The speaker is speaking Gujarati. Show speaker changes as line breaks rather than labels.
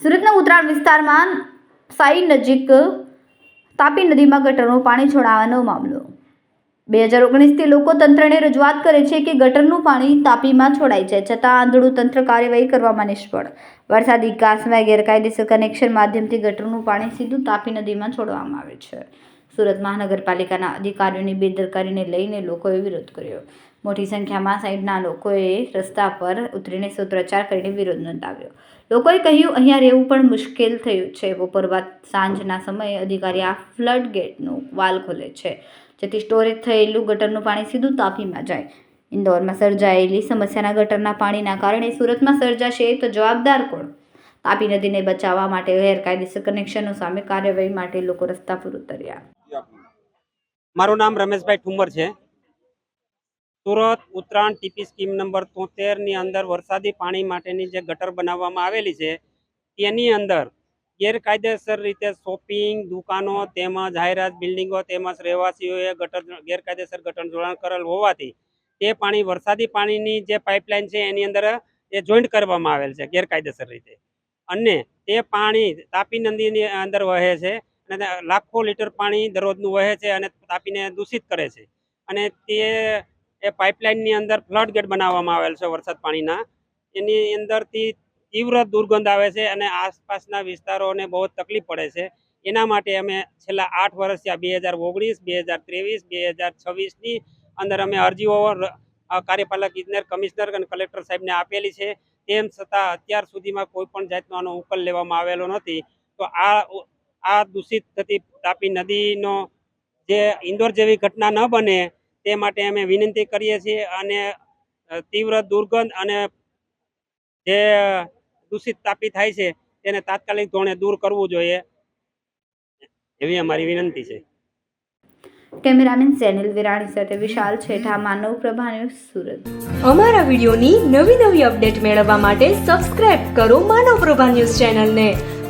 સુરતના ઉત્તરાયણ વિસ્તારમાં સાઈ નજીક તાપી નદીમાં ગટરનું પાણી છોડાવાનો મામલો. બે હજાર ઓગણીસથી લોકો તંત્રને રજૂઆત કરે છે કે ગટરનું પાણી તાપીમાં છોડાય છે, છતાં આંધળું તંત્ર કાર્યવાહી કરવામાં નિષ્ફળ. વરસાદી કાસમાં ગેરકાયદેસર કનેક્શન માધ્યમથી ગટરનું પાણી સીધું તાપી નદીમાં છોડવામાં આવે છે. સુરત મહાનગરપાલિકાના અધિકારીઓની બેદરકારીને લઈને લોકોએ વિરોધ કર્યો. મોટી સંખ્યામાં સાઈડના લોકોએ રસ્તા પર ઉતરીને સૂત્રોચ્ચાર કરીને વિરોધ નોંધાવ્યો. લોકોએ કહ્યું, અહીંયા રહેવું પણ મુશ્કેલ થયું છે. બપોર બાદ સાંજના સમયે અધિકારી આ ફ્લડ ગેટનું વાલ ખોલે છે, જેથી સ્ટોરેજ થયેલું ગટરનું પાણી સીધું તાપીમાં જાય. ઇન્દોરમાં સર્જાયેલી સમસ્યાના ગટરના પાણીના કારણે સુરતમાં સર્જાશે તો જવાબદાર કોણ? તાપી નદીને બચાવવા માટે ગેરકાયદેસર કનેક્શનો સામે કાર્યવાહી માટે લોકો રસ્તા પર ઉતર્યા.
મારું નામ રમેશભાઈ ઠુમર છે. Surat Uttarayan TP scheme number તોતેરની અંદર વરસાદી પાણી માટેની જે ગટર બનાવવામાં આવેલી છે, તેની અંદર ગેરકાયદેસર રીતે શોપિંગ, દુકાનો તેમજ જાહેરાત બિલ્ડિંગો તેમજ રહેવાસીઓએ ગટર ગેરકાયદેસર ગટર જોડાણ કરેલ હોવાથી તે પાણી, વરસાદી પાણીની જે પાઇપલાઇન છે એની અંદર એ જોઈન્ટ કરવામાં આવેલ છે ગેરકાયદેસર રીતે. અને તે પાણી તાપી નદીની અંદર વહે છે. અને લાખો લીટર પાણી દરરોજનું વહે છે અને તાપીને દૂષિત કરે છે. અને તે એ પાઇપલાઇનની અંદર ફ્લડ ગેટ બનાવવામાં આવેલ છે વરસાદ પાણીના. એની અંદરથી તીવ્ર દુર્ગંધ આવે છે અને આસપાસના વિસ્તારોને બહુ તકલીફ પડે છે. એના માટે અમે છેલ્લા આઠ વર્ષથી આ બે હજાર ઓગણીસ, બે હજાર ત્રેવીસ, બે હજાર છવ્વીસની અંદર અમે અરજીઓ કાર્યપાલક ઇજનેર કમિશનર અને કલેક્ટર સાહેબને આપેલી છે. તેમ છતાં અત્યાર સુધીમાં કોઈ પણ જાતનો આનો ઉકેલ લેવામાં આવેલો નથી. તો આ આ દૂષિત થતી તાપી નદીનો જે ઇન્દોર જેવી ઘટના ન બને તે માટે અમે વિનંતી કરીએ છીએ અને તીવ્ર દુર્ગંધ અને જે દૂષિત તાપી થાય છે તેને તાત્કાલિક ધોરણે દૂર કરવું જોઈએ એવી અમારી વિનંતી છે.
કેમેરામેન સેનિલ વિરાણી સાથે વિશાલ છેઠા માનવ પ્રભા ન્યૂઝ સુરત.
અમારા વિડીયોની નવી નવી અપડેટ મેળવવા માટે સબસ્ક્રાઇબ કરો માનવ પ્રભા ન્યૂઝ ચેનલને.